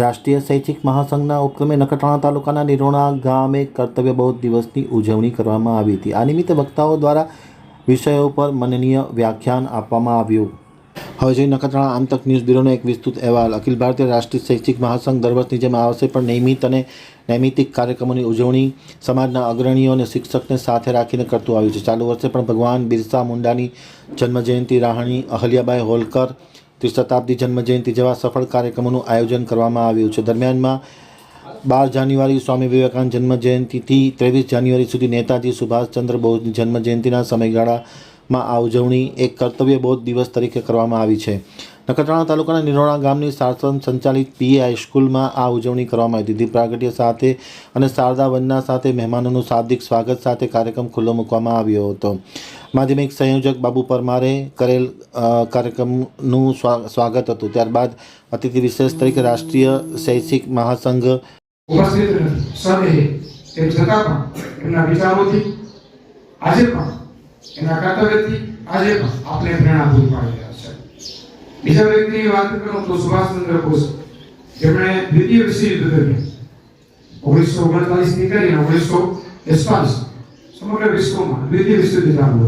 રાષ્ટ્રીય શૈક્ષિક મહાસંઘના ઉપક્રમે નખત્રાણા તાલુકાના નિરોણા ગામે કર્તવ્ય બૌદ્ધ દિવસની ઉજવણી કરવામાં આવી હતી. આ નિમિત્તે વક્તાઓ દ્વારા વિષયો પર મનનીય વ્યાખ્યાન આપવામાં આવ્યું. હવે જોઈએ નખત્રાણા આમતક ન્યૂઝ બ્યુરોનો એક વિસ્તૃત અહેવાલ. અખિલ ભારતીય રાષ્ટ્રીય શૈક્ષિક મહાસંઘ દર વર્ષની જેમ આવશે, પણ નિયમિત અને નૈમિતિક કાર્યક્રમોની ઉજવણી સમાજના અગ્રણીઓ અને શિક્ષકને સાથે રાખીને કરતું આવ્યું છે. ચાલુ વર્ષે પણ ભગવાન બિરસા મુંડાની જન્મજયંતિ રાહણી અહલ્યાબાઈ હોલકર ત્રિશતાબ્દી જન્મજયંતિ જેવા સફળ કાર્યક્રમોનું આયોજન કરવામાં આવ્યું છે. દરમિયાનમાં બાર જાન્યુઆરી સ્વામી વિવેકાનંદ જન્મજયંતિથી ત્રેવીસ જાન્યુઆરી સુધી નેતાજી સુભાષચંદ્ર બોઝની જન્મજયંતિના સમયગાળામાં આ ઉજવણી એક કર્તવ્ય બોધ દિવસ તરીકે કરવામાં આવી છે. નખત્રાણા તાલુકાના નિરોણા ગામની શાસન સંચાલિત પીએ હાઈસ્કૂલમાં આ ઉજવણી કરવામાં આવી હતી. પ્રાગટ્ય સાથે અને શારદા વંદના સાથે મહેમાનોનું શાબ્દિક સ્વાગત સાથે કાર્યક્રમ ખુલ્લો મૂકવામાં આવ્યો હતો. માધ્યમિક સંયોજક બાબુ પરમારે કરેલ કાર્યક્રમનું સ્વા- સ્વાગત હતું. ત્યારબાદ અતિથિ વિશેષ તરીકે રાષ્ટ્રીય શૈક્ષિક મહાસંઘ આજે પણ એના કર્તવ્યથી આજે પણ આપણે પ્રેરણા પૂરી પાડી રહ્યા છે. બીજા વ્યક્તિની વાત કરું તો સુભાષચંદ્ર બોઝ જેમણે દ્વિતીય વિશ્વયુદ્ધ દરમિયાન ઓગણીસો ઓગણચાલીસથી કરીને ઓગણીસો એકતાલીસ સમગ્ર વિશ્વમાં દ્વિતીય વિશ્વયુદ્ધ ચાલુ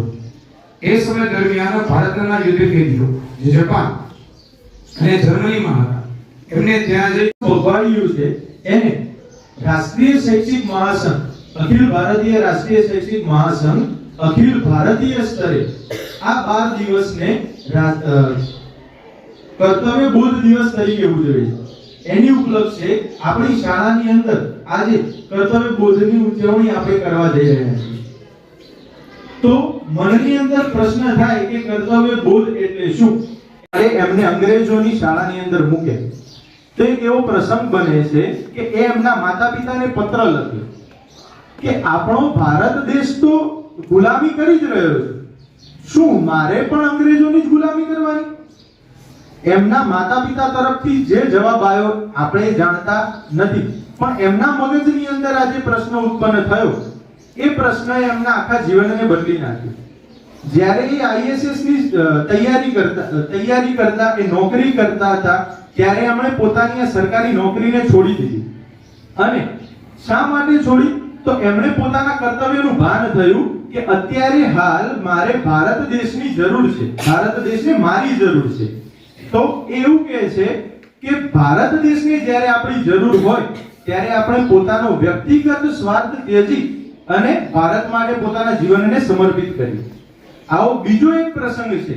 એ સમય દરમિયાન ભારતના યુદ્ધ કેન્દ્રો જે જપાન અને જર્મનીમાં હતા. એમને ત્યાં જે ભોગવાડ્યું છે, એને રાષ્ટ્રીય શૈક્ષિક મહાસંઘ, અખિલ ભારતીય રાષ્ટ્રીય શૈક્ષિક મહાસંઘ, અખિલ ભારતીય સ્તરે આ બાર દિવસને કર્તવ્ય બોધ દિવસ તરીકે ઉજવે છે. એની ઉપલક્ષે આપણી શાળાની અંદર આજે કર્તવ્ય બોધની ઉજવણી આપણે કરવા જઈ રહ્યા છીએ. તો મનની અંદર પ્રશ્ન થાય કે કર્તવ્ય બોધ એટલે શું? ત્યારે એમને અંગ્રેજોની શાળાની અંદર મૂકે. તો એક એવો પ્રસંગ બને છે કે એ એમના માતા પિતાને પત્ર લખ્યો કે આપણો ભારત દેશ તો ગુલામી કરી જ રહ્યો છે. શું મારે પણ અંગ્રેજોની જ ગુલામી કરવાની? એમના માતા પિતા તરફથી જે જવાબ આવ્યો, આપણે જાણતા નથી. પણ એમના મગજની અંદર આ જે પ્રશ્ન ઉત્પન્ન થયો, એ પ્રશ્નએ એમના આખા જીવનને બદલી નાખ્યું. જ્યારે એ આઈએસએસની તૈયારી કરતા તૈયારી કરતા કે નોકરી કરતા હતા, ત્યારે એમણે પોતાની સરકારી નોકરીને છોડી દીધી. અને શા માટે છોડી? તો એમણે પોતાના કર્તવ્યનું ભાન થયું કે અત્યારે હાલ મારે ભારત દેશની જરૂર છે. ભારત દેશને મારી જરૂર છે. તો એવું કહે છે કે ભારત દેશને જ્યારે આપણી જરૂર હોય, ત્યારે આપણે પોતાનો વ્યક્તિગત સ્વાર્થ ત્યજી અને ભારત માટે પોતાના જીવનને સમર્પિત કર્યું આવો બીજો એક પ્રસંગ છે